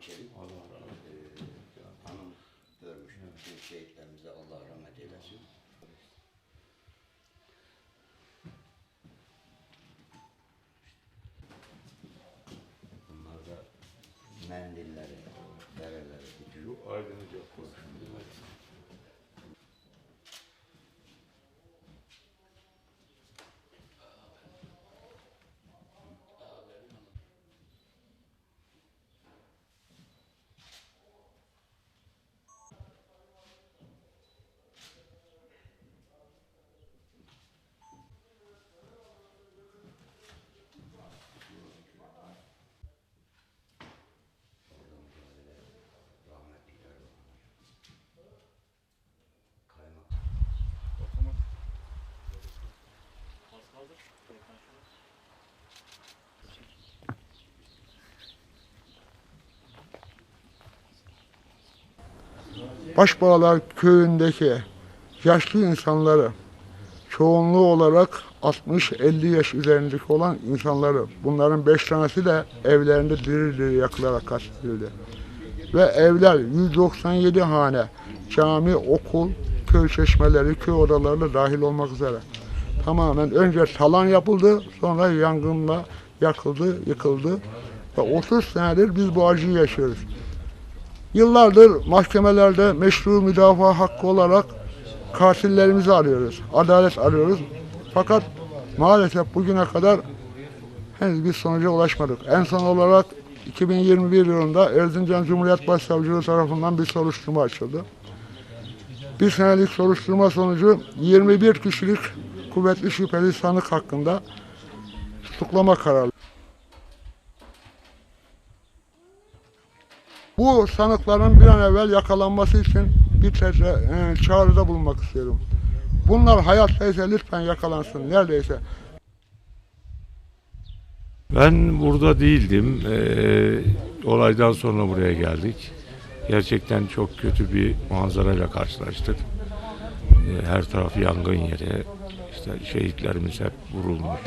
Çelik Allah razı olsun. e, hanım görmüş. Bütün şehitlerimize Allah rahmet eylesin. Bunlar da mendilleri, bütün Şu aydınlıca koy. Başbağlar köyündeki yaşlı insanları çoğunluğu olarak 60-50 yaş üzerindeki olan insanları bunların 5 tanesi de evlerinde diri diri yakılarak katledildi. Ve evler 197 hane cami, okul, köy çeşmeleri, köy odaları da dahil olmak üzere tamamen önce talan yapıldı sonra yangınla yakıldı, yıkıldı ve 30 senedir biz bu acıyı yaşıyoruz. Yıllardır mahkemelerde meşru müdafaa hakkı olarak katillerimizi arıyoruz. Adalet arıyoruz. Fakat maalesef bugüne kadar henüz bir sonuca ulaşmadık. En son olarak 2021 yılında Erzincan Cumhuriyet Başsavcılığı tarafından bir soruşturma açıldı. Bir senelik soruşturma sonucu 21 kişilik kuvvetli şüpheli sanık hakkında tutuklama kararı. Bu sanıkların bir an evvel yakalanması için bir teşe- e, çağrıda bulunmak istiyorum. Bunlar hayattaysa lütfen yakalansın neredeyse. Ben burada değildim. Ee, olaydan sonra buraya geldik. Gerçekten çok kötü bir manzarayla karşılaştık. Ee, her taraf yangın yeri. İşte şehitlerimiz hep vurulmuş.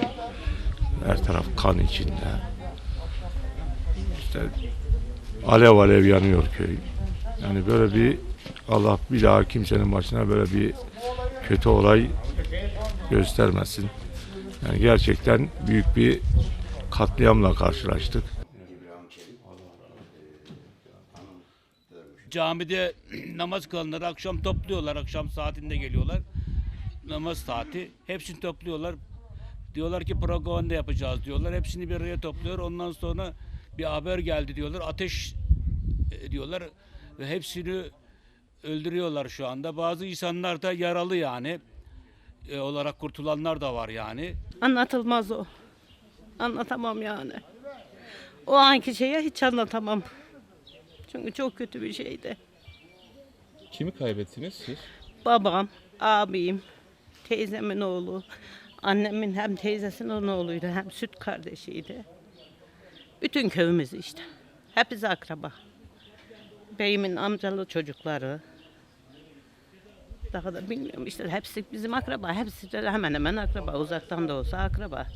Her taraf kan içinde. İşte alev alev yanıyor köy. Yani böyle bir Allah bir daha kimsenin başına böyle bir kötü olay göstermesin. Yani gerçekten büyük bir katliamla karşılaştık. Camide namaz kılanları akşam topluyorlar. Akşam saatinde geliyorlar. Namaz saati. Hepsini topluyorlar. Diyorlar ki propaganda yapacağız diyorlar. Hepsini bir araya topluyor. Ondan sonra bir haber geldi diyorlar. Ateş ediyorlar ve hepsini öldürüyorlar şu anda. Bazı insanlar da yaralı yani. E, olarak kurtulanlar da var yani. Anlatılmaz o. Anlatamam yani. O anki şeye hiç anlatamam. Çünkü çok kötü bir şeydi. Kimi kaybettiniz siz? Babam, abim, teyzemin oğlu, annemin hem teyzesinin oğluydu hem süt kardeşiydi. Bütün köyümüz işte. Hepsi akraba. Beyimin amcalı çocukları. Daha da bilmiyorum işte hepsi bizim akraba. Hepsi de hemen hemen akraba. Uzaktan da olsa akraba.